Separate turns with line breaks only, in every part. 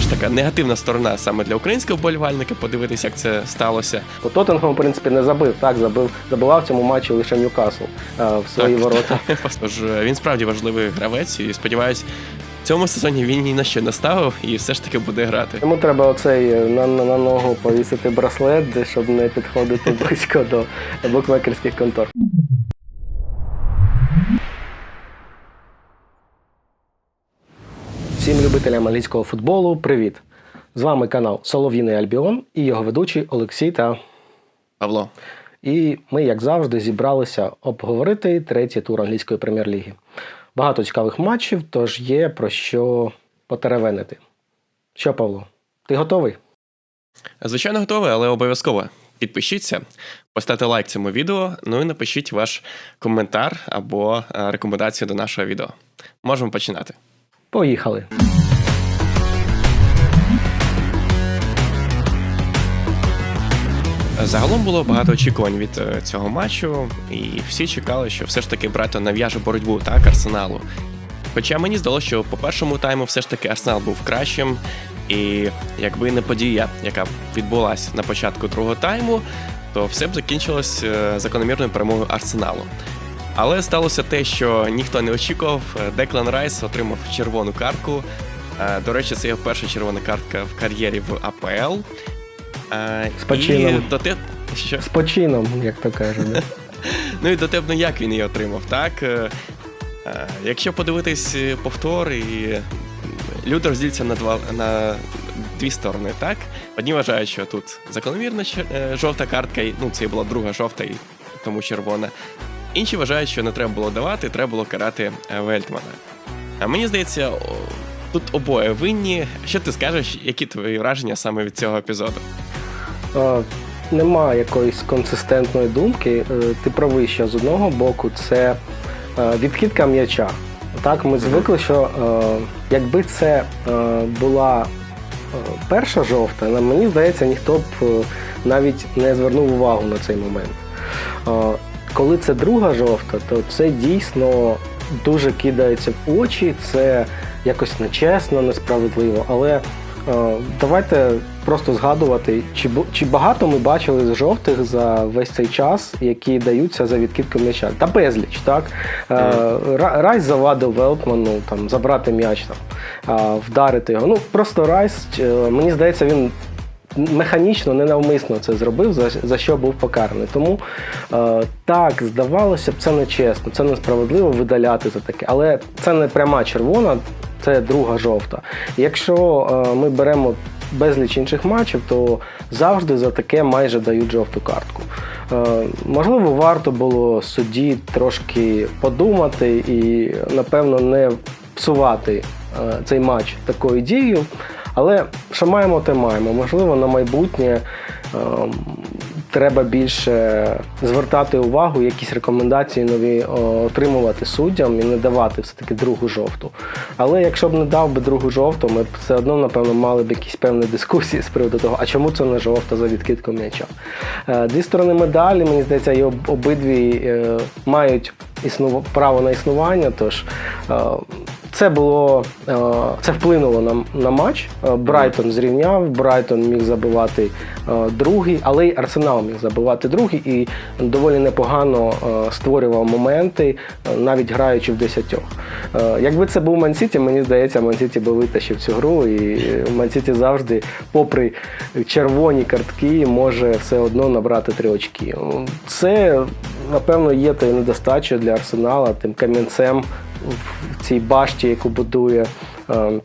теж така негативна сторона саме для українського вболівальника, подивитися, як це сталося.
Бо Тоттенгем, в принципі, не забив. Так, забив, забивав в цьому матчі лише Ньюкасл е, в свої
Так.
ворота.
Тож е, він справді важливий гравець, і сподіваюсь, в цьому сезоні він ні на що не ставив і все ж таки буде грати.
Йому треба оцей е, на, на, на ногу повісити браслет, щоб не підходити близько до букмекерських контор. Всім любителям англійського футболу, привіт! З вами канал Солов'їний Альбіон і його ведучий Олексій та
Павло,
І ми, як завжди, зібралися обговорити третій тур англійської прем'єр-ліги. Багато цікавих матчів, тож є про що потеревенити. Що, Павло, ти готовий?
звичайно, готовий, але обов'язково підпишіться, поставте лайк цьому відео, ну і напишіть ваш коментар або е, рекомендацію до нашого відео. Можемо починати.
Поїхали.
Загалом було багато очікувань від е, цього матчу, і всі чекали, що все ж таки Брайтон нав'яже боротьбу так Арсеналу. Хоча мені здалося, що по першому тайму все ж таки Арсенал був кращим, і якби не подія, яка відбулася на початку другого тайму, то все б закінчилось е, закономірною перемогою Арсеналу. Але сталося те, що ніхто не очікував. Деклан Райс отримав червону картку. Е, До речі, це його перша червона картка в кар'єрі в АПЛ. Е,
З почином.
І до те, що
З почином, як то кажуть. да?
Ну і дотепно як він її отримав, так? Е, Якщо подивитись повтор, і люди розділяться на два на дві сторони, так? Одні вважають, що тут закономірна жовта картка, ну це була друга жовта, і тому червона. Інші вважають, що не треба було давати, треба було карати е, Вельтмана. А мені здається, тут обоє винні. Що ти скажеш, які твої враження саме від цього епізоду?
Е, Нема якоїсь консистентної думки. Е, Ти правий, що з одного боку це е, відкидка м'яча. Так, ми звикли, що якби це була перша жовта, мені здається, ніхто б навіть не звернув увагу на цей момент. Коли це друга жовта, то це дійсно дуже кидається в очі, це якось нечесно, несправедливо. Але е, давайте просто згадувати, чи, чи багато ми бачили з жовтих за весь цей час, які даються за відкидку м'яча. Та безліч, так? Е, Райс завадив Велтману там, забрати м'яч, там, вдарити його. Ну, просто Райс, е, мені здається, він механічно, ненавмисно це зробив, за, за що був покараний. Тому е, так, здавалося б, це нечесно, це несправедливо видаляти за таке. Але це не пряма червона, це друга жовта. Якщо е, ми беремо безліч інших матчів, то завжди за таке майже дають жовту картку. Е, можливо, варто було судді трошки подумати і, напевно, не псувати е, цей матч такою дією. Але що маємо, те маємо. Можливо, на майбутнє ем, треба більше звертати увагу, якісь рекомендації нові е, отримувати суддям і не давати все-таки другу жовту. Але якщо б не дав би другу жовту, ми б все одно, напевно, мали б якісь певні дискусії з приводу того, а чому це не жовта за відкидку м'яча. Е, Дві сторони медалі, мені здається, і обидві е, мають право на існування. Тож е, це було е, це вплинуло на, на матч. Е, Брайтон зрівняв, Брайтон міг забивати е, другий, але й Арсенал міг забивати другий і доволі непогано створював моменти, навіть граючи в десятьох. Якби це був Мансіті, мені здається, Мансіті би витащив цю гру, і Мансіті завжди, попри червоні картки, може все одно набрати три очки. Це, напевно, є тою недостачею для Арсенала, тим камінцем в цій башті, яку будує е, е,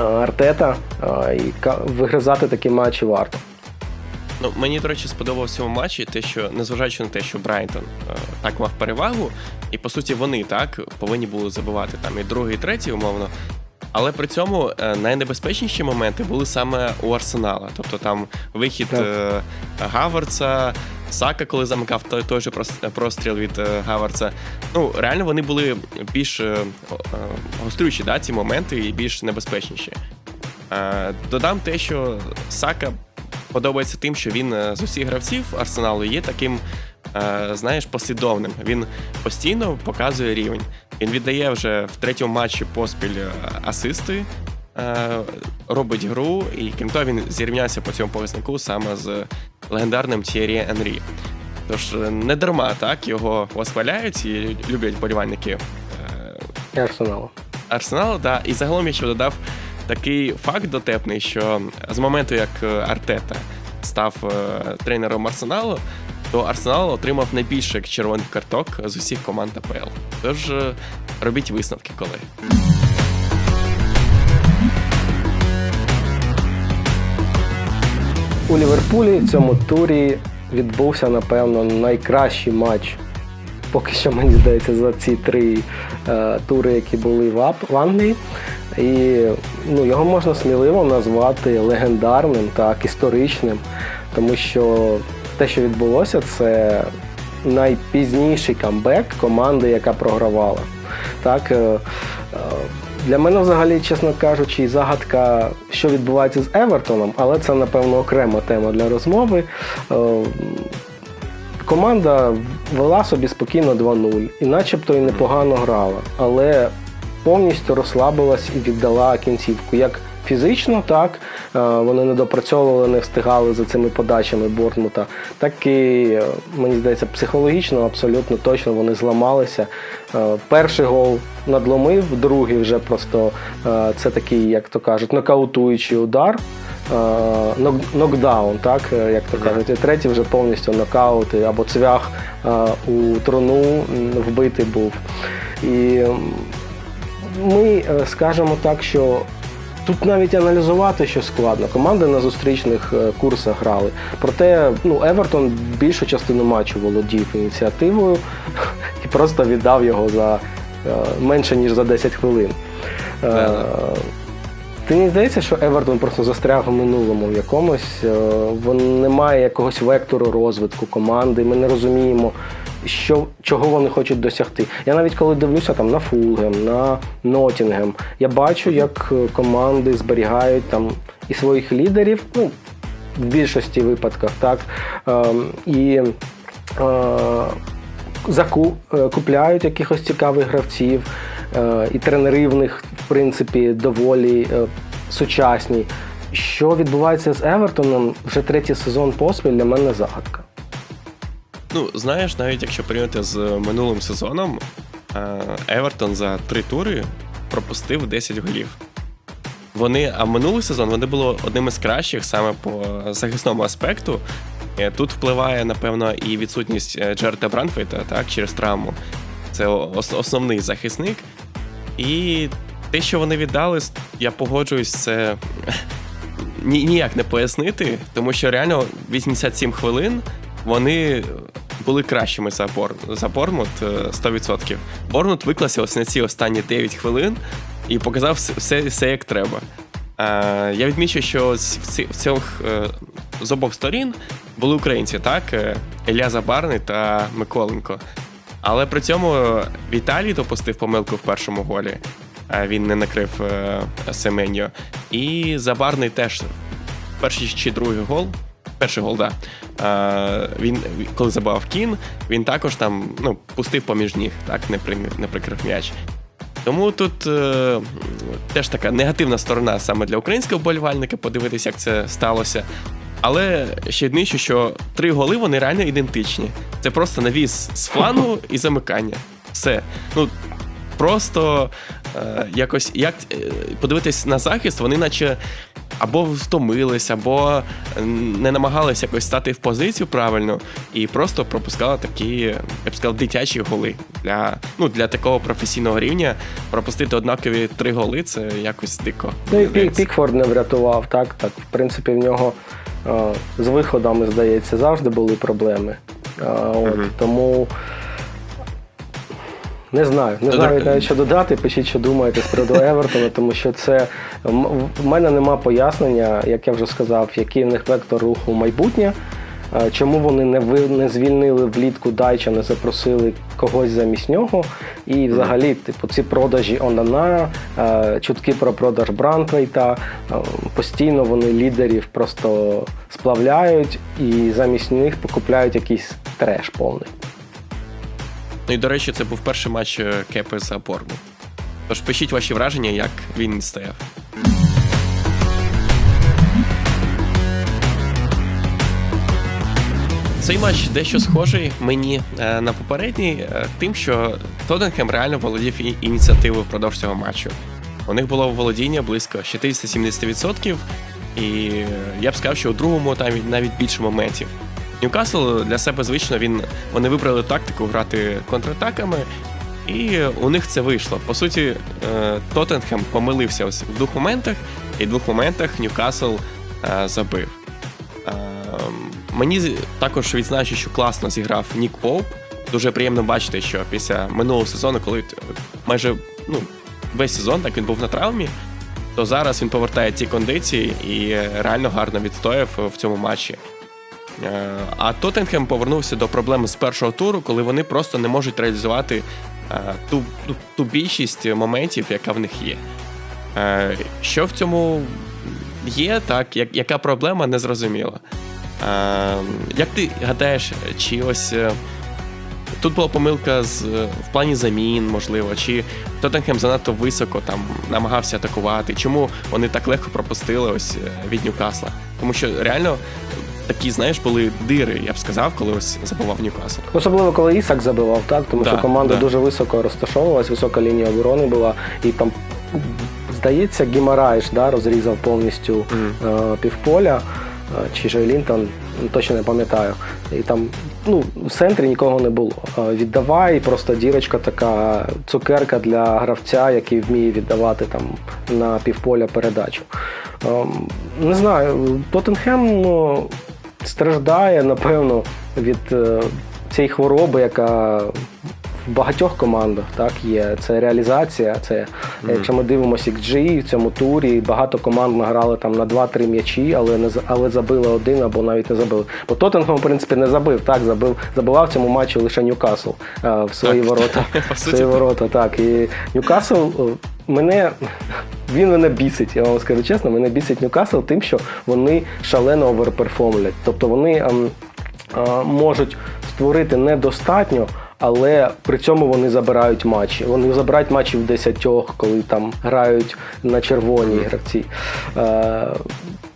Артета, е, і вигризати такі матчі варто.
Ну, мені, до речі, сподобалося в цьому матчі те, що незважаючи на те, що Брайтон е, так мав перевагу, і по суті вони так повинні були забивати там і другий, і третій, умовно. Але при цьому е, найнебезпечніші моменти були саме у Арсенала. Тобто там вихід е, Гаварца, Сака, коли замикав той, той же простріл від е, Гаварца. Ну, реально вони були більш е, е, гострючі, да, ці моменти, і більш небезпечніші. Е, Додам те, що Сака подобається тим, що він е, з усіх гравців арсеналу є таким, е, знаєш, послідовним. Він постійно показує рівень. Він віддає вже в третьому матчі поспіль е, асисти. Е, робить гру, і крім того, він зрівнявся по цьому показнику саме з легендарним Т'єрі Енрі. Тож е, не дарма так його восхваляють і люблять болівальники е,
Арсеналу.
Арсеналу. Да. І загалом я ще додав такий факт дотепний, що з моменту, як Артета став е, тренером Арсеналу, то Арсенал отримав найбільше червоних карток з усіх команд АПЛ. Тож робіть висновки, колеги.
У Ліверпулі в цьому турі відбувся, напевно, найкращий матч. Поки що, мені здається, за ці три е, тури, які були в, в Англії. І ну, його можна сміливо назвати легендарним, так, історичним, тому що те, що відбулося, це найпізніший камбек команди, яка програвала. Так, е, е, для мене взагалі, чесно кажучи, загадка, що відбувається з Евертоном, але це, напевно, окрема тема для розмови. Е, Команда вела собі спокійно 2-0 і начебто і непогано грала, але повністю розслабилась і віддала кінцівку. Як фізично, так е, вони не допрацьовували, не встигали за цими подачами Бортмута, так і, е, мені здається, психологічно абсолютно точно вони зламалися. Е, Перший гол надломив, другий вже просто це такий, як то кажуть, нокаутуючий удар. Нокдаун, так, як то кажуть, і третій вже повністю нокаут або цвях у труну вбитий був. І ми скажемо так, що тут навіть аналізувати що складно. Команди на зустрічних е, курсах грали. Проте ну, Евертон більшу частину матчу володів ініціативою і просто віддав його за е, менше ніж за 10 хвилин. Е,
Да-да.
Ти не здається, що Евертон просто застряг у минулому в якомусь. е, немає якогось вектору розвитку команди. Ми не розуміємо, що, чого вони хочуть досягти. Я навіть коли дивлюся там на Фулгем, на Нотінгем, я бачу, як е, команди зберігають там і своїх лідерів, ну, в більшості випадках, так. Ем, і е, заку, е, купляють якихось цікавих гравців, е, і тренери в них, в принципі, доволі е, сучасні. Що відбувається з Евертоном вже третій сезон поспіль для мене загадка.
Ну, знаєш, навіть якщо порівняти з минулим сезоном, е, Евертон за три тури пропустив 10 голів. Вони, а минулий сезон вони були одним із кращих саме по захисному аспекту. Е, Тут впливає, напевно, і відсутність е, Джерта Бранфейта, так, через травму. Це основний захисник. І те, що вони віддали, я погоджуюсь, це ні- ніяк не пояснити, тому що реально 87 хвилин вони були кращими за, Бор... за Бормут е, 100%. Бормут виклався ось на ці останні 9 хвилин і показав все, все як треба. Е, я відмічу, що в, цих е, з обох сторін були українці, так? Е, Ілля Забарний та Миколенко. Але при цьому Віталій допустив помилку в першому голі. Е, Він не накрив е, Семеньо. І Забарний теж перший чи другий гол. Перший гол. Да. Е, він, коли забивав кін, він також там ну, пустив поміж ніг, так, не, при, не прикрив м'яч. Тому тут е, теж така негативна сторона саме для українського вболівальника, подивитися, як це сталося. Але ще відмічу, що три голи вони реально ідентичні. Це просто навіс з флангу і замикання. Все. Ну, просто е, якось як е, подивитись на захист, вони наче або втомились, або не намагались якось стати в позицію правильно, і просто пропускали такі, я б сказав, дитячі голи. Для, ну, для такого професійного рівня пропустити однакові три голи це якось дико.
Ну і Пік. Пікфорд не врятував, так? Так, в принципі, в нього е, з виходами, здається, завжди були проблеми. Е, от,
Мгм.
Тому не знаю, не знаю навіть що додати, пишіть, що думаєте з приводу Евертона, тому що це в мене нема пояснення, як я вже сказав, який в них вектор руху майбутнє. Чому вони не ви не звільнили влітку Дайча, не запросили когось замість нього? І взагалі, типу, ці продажі Онана, чутки про продаж Брантвейта, е, постійно вони лідерів просто сплавляють і замість них покупляють якийсь треш повний.
Ну і до речі, це був перший матч е, Кепи за Борму. Тож пишіть ваші враження, як він стояв. Цей матч дещо схожий мені е, на попередній, е, тим, що Тоттенхем реально володів ініціативою впродовж цього матчу. У них було володіння близько 60-70%, і я б сказав, що у другому там навіть більше моментів. Ньюкасл для себе звично він вони вибрали тактику грати контратаками, і у них це вийшло. По суті, е, Тоттенхем помилився ось в двох моментах, і в двох моментах Ньюкасл е, забив. Е, Мені також відзначу, що класно зіграв Нік Поуп. Дуже приємно бачити, що після минулого сезону, коли е, майже ну, весь сезон так він був на травмі, то зараз він повертає ті кондиції і реально гарно відстояв в цьому матчі. Е, А Тоттенхем повернувся до проблеми з першого туру, коли вони просто не можуть реалізувати е, ту, ту, ту більшість моментів, яка в них є. Е, Що в цьому є, так, як, яка проблема, не зрозуміло. Е, Як ти гадаєш, чи ось тут була помилка з, в плані замін, можливо, чи Тоттенхем занадто високо там намагався атакувати? Чому вони так легко пропустили ось від Ньюкасла? Тому що реально такі, знаєш, були дири, я б сказав, коли ось забував Ньюкасл.
Особливо коли Ісак забивав, так тому
Да,
що команда
да.
дуже високо розташовувалась, висока лінія оборони була, і там здається, Гімараєш да, розрізав повністю е, півполя. е, Чи же Лінтон, точно не пам'ятаю. І там ну, в центрі нікого не було. Е, Віддавай, просто дірочка така, цукерка для гравця, який вміє віддавати там на півполя передачу. Ем, Не знаю, Тоттенхем ну, страждає, напевно, від е, цієї хвороби, яка в багатьох командах так є. Це реалізація. Це якщо ми дивимося XG в цьому турі, багато команд награли там на 2-3 м'ячі, але не але забили один або навіть не забили. Бо Тоттенхем, в принципі, не забив. Так, забив, забивав в цьому матчі лише Ньюкасл е, в свої
Так,
ворота. В свої ворота, так. І Ньюкасл мене. Він мене бісить, я вам скажу чесно, мене бісить Ньюкасл тим, що вони шалено оверперформлять. Тобто вони а, а, можуть створити недостатньо, але при цьому вони забирають матчі. Вони забирають матчі в десятьох, коли там грають на червоній гравці. Е,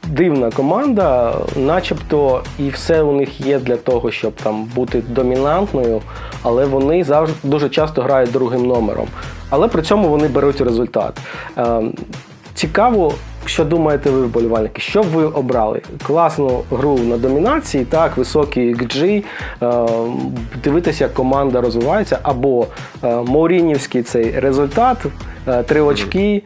Дивна команда, начебто, і все у них є для того, щоб там бути домінантною, але вони завжди дуже часто грають другим номером. Але при цьому вони беруть результат. Е, Цікаво, що думаєте ви, вболівальники? Що ви обрали? Класну гру на домінації, так, високий XG, е, дивитися, як команда розвивається, або е, Маурінівський цей результат, три очки,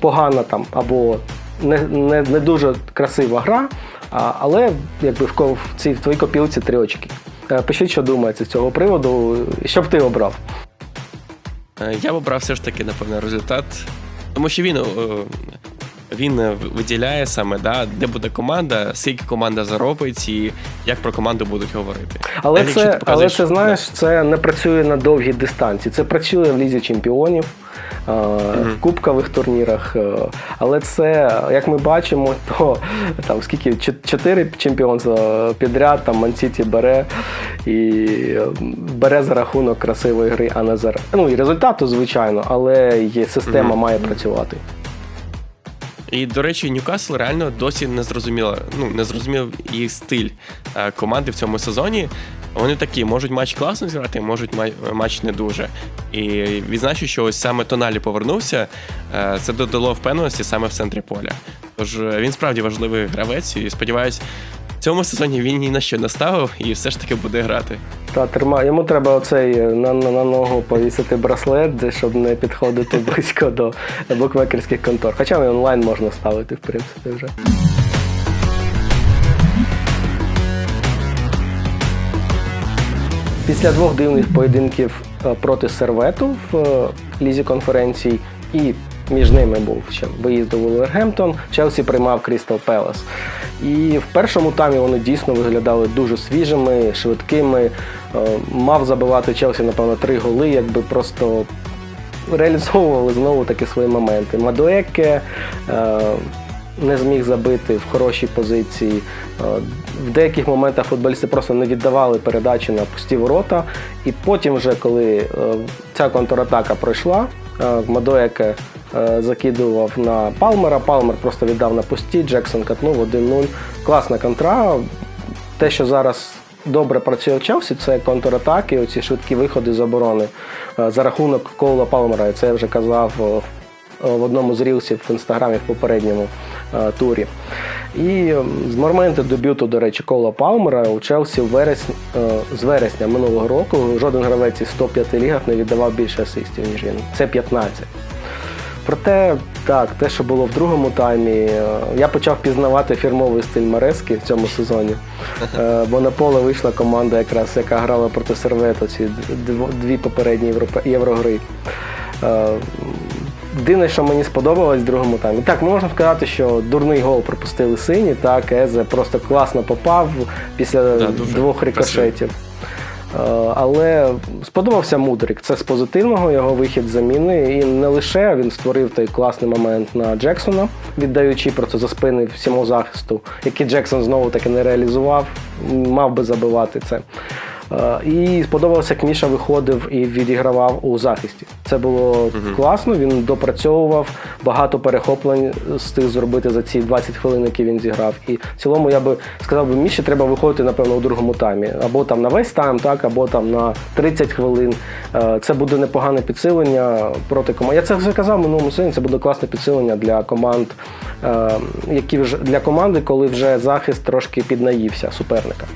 погана там, або не, не, не дуже красива гра, а, але якби в, цій в твоїй копілці три очки. Е, Пишіть, що думаєте з цього приводу. Що б ти обрав?
Е, Я б обрав все ж таки, напевно, результат. Тому що він, е, він виділяє саме, да, де буде команда, скільки команда заробить і як про команду будуть говорити.
Але це, але це знаєш, це не працює на довгій дистанції. Це працює в лізі чемпіонів, в кубкових турнірах. е, Але це, як ми бачимо, то там скільки чотири чемпіонства підряд, там Мансіті бере і е, бере за рахунок красивої гри, а не за ну і результату, звичайно, але є система має працювати.
І, до речі, Ньюкасл реально досі не зрозуміло, ну, не зрозумів їх стиль е, команди в цьому сезоні. Вони такі, можуть матч класно зіграти, можуть матч не дуже. І відзначу, що ось саме Тоналі повернувся, е, це додало впевненості саме в центрі поля. Тож е, він справді важливий гравець, і сподіваюсь, в цьому сезоні він ні на що не ставив і все ж таки буде грати.
Та трима. Йому треба оцей е, на, на, на ногу повісити браслет, щоб не підходити близько до букмекерських контор. Хоча онлайн можна ставити, в принципі, вже. Після двох дивних поєдинків е, проти Сервету в е, лізі конференцій і між ними був ще виїзд до Вулвергемптон, Челсі приймав Крістал Пелес. І в першому таймі вони дійсно виглядали дуже свіжими, швидкими. Е, Мав забивати Челсі, напевно, три голи, якби просто реалізовували знову таки свої моменти. Мадуеке не зміг забити в хорошій позиції. Е, В деяких моментах футболісти просто не віддавали передачі на пусті ворота. І потім, вже коли е, ця контратака пройшла, е, е, закидував на Палмера. Палмер просто віддав на пусті. Джексон катнув 1-0. Класна контра. Те, що зараз добре працює в Челсі, це контратаки, оці швидкі виходи з оборони за рахунок Коула Палмера. Це я вже казав в одному з рілсів в інстаграмі в попередньому турі. І з моменту дебюту, до речі, Коула Палмера у Челсі в вересні, е, з вересня минулого року жоден гравець із 105 лігах не віддавав більше асистів, ніж він. Це 15. Проте, так, те, що було в другому таймі, е, я почав пізнавати фірмовий стиль Марески в цьому сезоні. Е, Бо на поле вийшла команда, якраз, яка грала проти Сервету, ці дві попередні єврогри. Єдине, що мені сподобалось в другому таймі. Так, можна сказати, що дурний гол пропустили сині, так, Езе просто класно попав після
Да,
двох рикошетів. Е, Але сподобався Мудрик. Це з позитивного його вихід з заміни. І не лише він створив той класний момент на Джексона, віддаючи просто за спини всьому захисту, який Джексон знову таки не реалізував, мав би забивати це. Е, І сподобалося, як Міша виходив і відігравав у захисті. Це було класно. Він допрацьовував багато перехоплень встиг зробити за ці 20 хвилин, які він зіграв. І в цілому я би сказав, би, Міші треба виходити, напевно, у другому таймі. Або там на весь тайм, так, або там на 30 хвилин. Е, Це буде непогане підсилення проти команд. Я це вже казав в минулому сезоні. Це буде класне підсилення для команд, е, які вже для команди, коли вже захист трошки піднаївся суперника.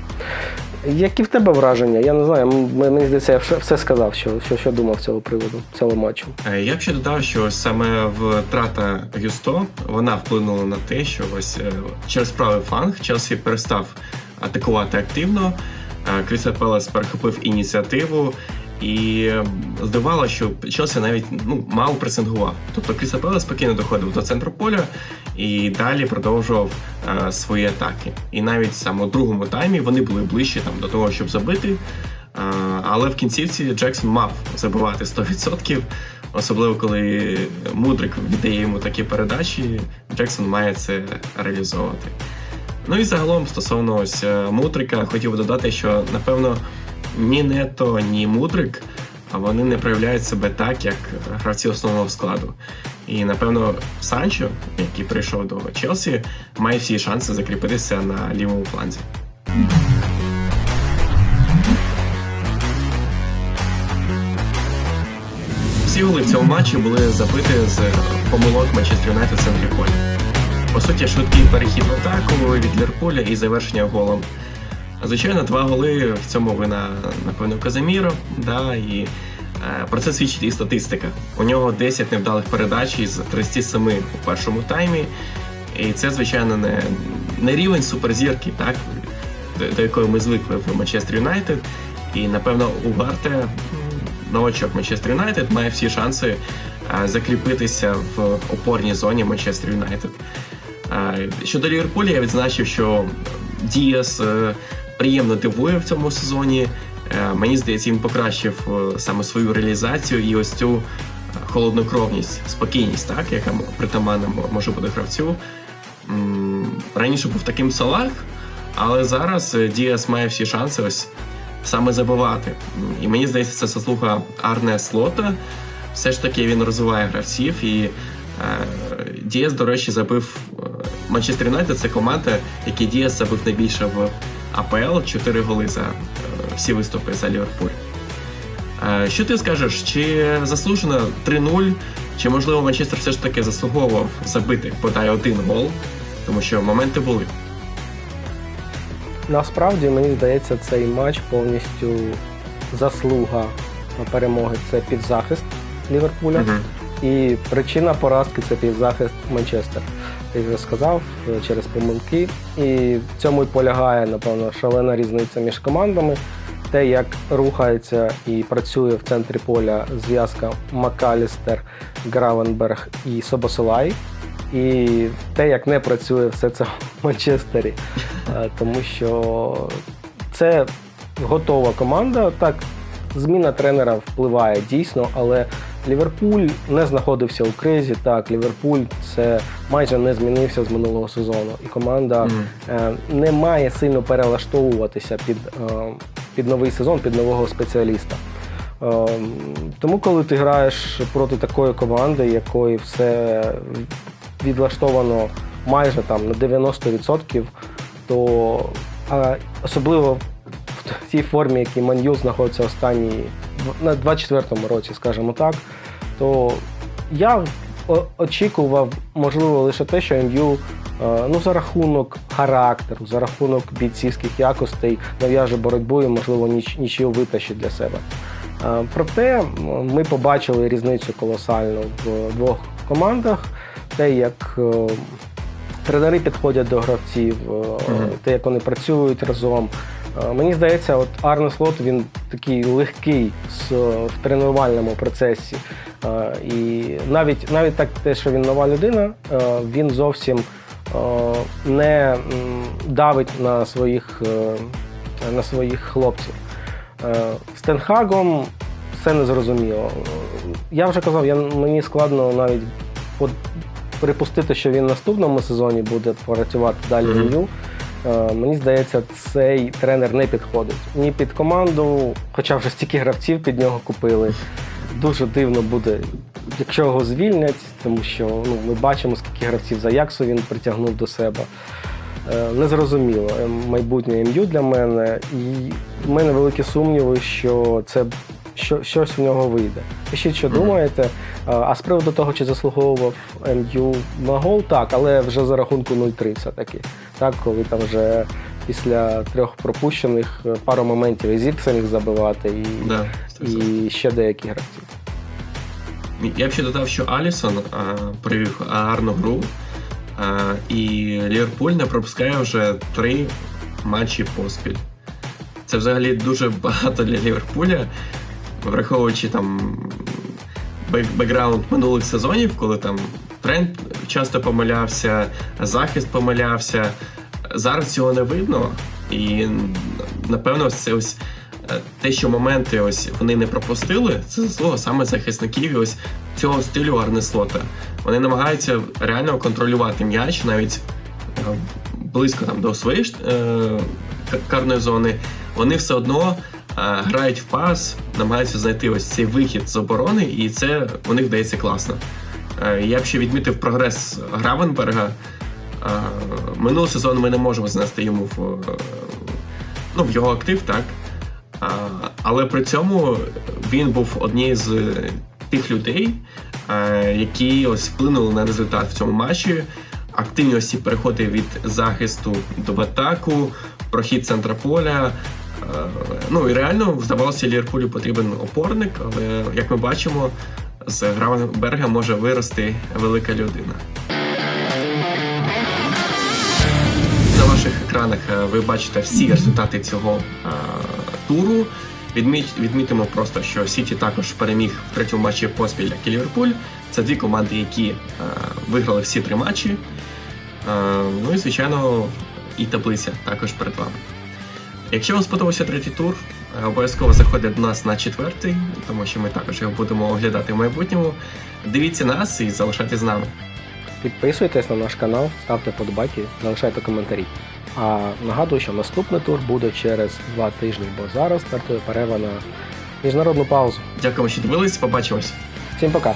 Які в тебе враження? Я не знаю. Мені здається, я все, сказав, що, що, що думав цього приводу, цього матчу.
Е, Я б ще додав, що саме втрата Гюсто вона вплинула на те, що ось е, через правий фланг Челсі перестав атакувати активно. Е, Кріса Пелес перехопив ініціативу. І здавало, що Челсі навіть ну мало пресингував. Тобто Крісапелес спокійно доходив до центру поля і далі продовжував е, свої атаки. І навіть саме у другому таймі вони були ближче там до того, щоб забити. Е, але в кінцівці Джексон мав забивати 100%, особливо коли Мудрик віддає йому такі передачі, Джексон має це реалізовувати. Ну і загалом стосовно ось е, Мудрика, хотів би додати, що напевно ні Нето, ні Мудрик, вони не проявляють себе так, як гравці основного складу. І напевно Санчо, який прийшов до Челсі, має всі шанси закріпитися на лівому фланзі. Всі голи в цьому матчі були забиті з помилок Манчестер Юнайтед в центрі поля. По суті, швидкий перехід в атаку від Лірполя і завершення голом. Звичайно, два голи в цьому вина, напевно, Казаміро, да, і е, про це свідчить і статистика. У нього 10 невдалих передач із 37 у першому таймі. І це, звичайно, не, не рівень суперзірки, так, до, до якої ми звикли в Манчестер Юнайтед. І, напевно, Угарте, м, новачок Манчестер Юнайтед, має всі шанси е, закріпитися в опорній зоні Манчестер Юнайтед. Е, Щодо Ліверпуля, я відзначив, що Діас приємно дивує в цьому сезоні. Е, Мені здається, він покращив е, саме свою реалізацію і ось цю е, холоднокровність, спокійність, так, яка притаманна може бути гравцю. Раніше був таким салах, але зараз Діас має всі шанси ось саме забивати. І мені здається, це заслуга Арне Слота. Все ж таки він розвиває гравців і. Діас, до речі, забив Манчестер Юнайтед це команда, який Діас забив найбільше в АПЛ 4 голи за е, всі виступи за Ліверпуль. Е, Що ти скажеш? Чи заслужено 3-0, чи можливо Манчестер все ж таки заслуговував забити бодай один гол, тому що моменти були.
Насправді, мені здається, цей матч повністю заслуга перемоги це підзахист Ліверпуля.
Мгм.
І причина поразки це півзахист Манчестер. Ти вже сказав е, через помилки. І в цьому й полягає, напевно, шалена різниця між командами. Те, як рухається і працює в центрі поля зв'язка Макалістер, Гравенберг і Собосилай. І те, як не працює все це в Манчестері. Е, Тому що це готова команда. Так, зміна тренера впливає дійсно, але Ліверпуль не знаходився у кризі. Так, Ліверпуль це майже не змінився з минулого сезону, і команда е, не має сильно перелаштовуватися під, е, під новий сезон, під нового спеціаліста. Е, Тому, коли ти граєш проти такої команди, якої все відлаштовано майже там на 90%, то особливо в в тій формі, в якій Ман'ю знаходиться останні на 24-му році, скажімо так, то я очікував, можливо, лише те, що МЮ е, ну, за рахунок характеру, за рахунок бійцівських якостей нав'яже боротьбу і, можливо, ніч, нічию витащить для себе. Е, Проте ми побачили різницю колосальну в двох командах. Те, як е, тренери підходять до гравців, е,
Мгм.
те, як вони працюють разом. Е, Мені здається, от Арне Слот він такий легкий в тренувальному процесі. Е, І навіть, навіть так те, що він нова людина, е, він зовсім е, не давить на своїх, е, на своїх хлопців. Е, З Тенхагом все незрозуміло. Е, Я вже казав, я, мені складно навіть припустити, що він в наступному сезоні буде працювати далі в
Мгм.
МЮ. Е, Мені здається, цей тренер не підходить ні під команду, хоча вже стільки гравців під нього купили. Дуже дивно буде, якщо його звільнять, тому що ну, ми бачимо, скільки гравців за Яксу він притягнув до себе. Е, Незрозуміло е, майбутнє МЮ для мене. І в мене великі сумніви, що це що, щось в нього вийде. Пишіть, що думаєте. А а з приводу того, чи заслуговував МЮ на гол, так, але вже за рахунку 0-3 все-таки. Так, коли там вже після трьох пропущених е, пару моментів і Зікса міг забивати, і,
Да,
і ще деякі гравці.
Я б ще додав, що Алісон а, провів гарну гру, а, і Ліверпуль не пропускає вже три матчі поспіль. Це взагалі дуже багато для Ліверпуля, враховуючи там бек- бекграунд минулих сезонів, коли там тренд часто помилявся, захист помилявся. Зараз цього не видно, і напевно, це ось е, те, що моменти ось вони не пропустили, це заслуга саме захисників і ось цього стилю Арнеслота. Вони намагаються реально контролювати м'яч навіть е, близько там до своєї е, карної зони. Вони все одно грають в пас, намагаються знайти ось цей вихід з оборони, і це у них вдається класно. Е, Я б ще відмітив прогрес Гравенберга. Е, Минулий сезон ми не можемо знести йому в, е, ну, в його актив, так. Але при цьому він був однією з тих людей, які ось вплинули на результат в цьому матчі. Активні ось переходи від захисту до атаку, прохід центра поля. Ну і реально здавалося, Ліверпулю потрібен опорник, але як ми бачимо, з Гравенберга може вирости велика людина. На ваших екранах е, ви бачите всі результати цього е, туру. Відмітимо просто, що Сіті також переміг в третьому матчі поспіль як і Ліверпуль. Це дві команди, які е, виграли всі три матчі. Е, ну і звичайно, і таблиця також перед вами. Якщо вам сподобався третій тур, обов'язково заходить до нас на четвертий, тому що ми також його будемо оглядати в майбутньому. Дивіться нас і залишайтесь з нами.
Підписуйтесь на наш канал, ставте подобайки, залишайте коментарі. А нагадую, що наступний тур буде через два тижні, бо зараз стартує перерва на міжнародну паузу.
Дякуємо, що дивились. Побачимось.
Всім пока!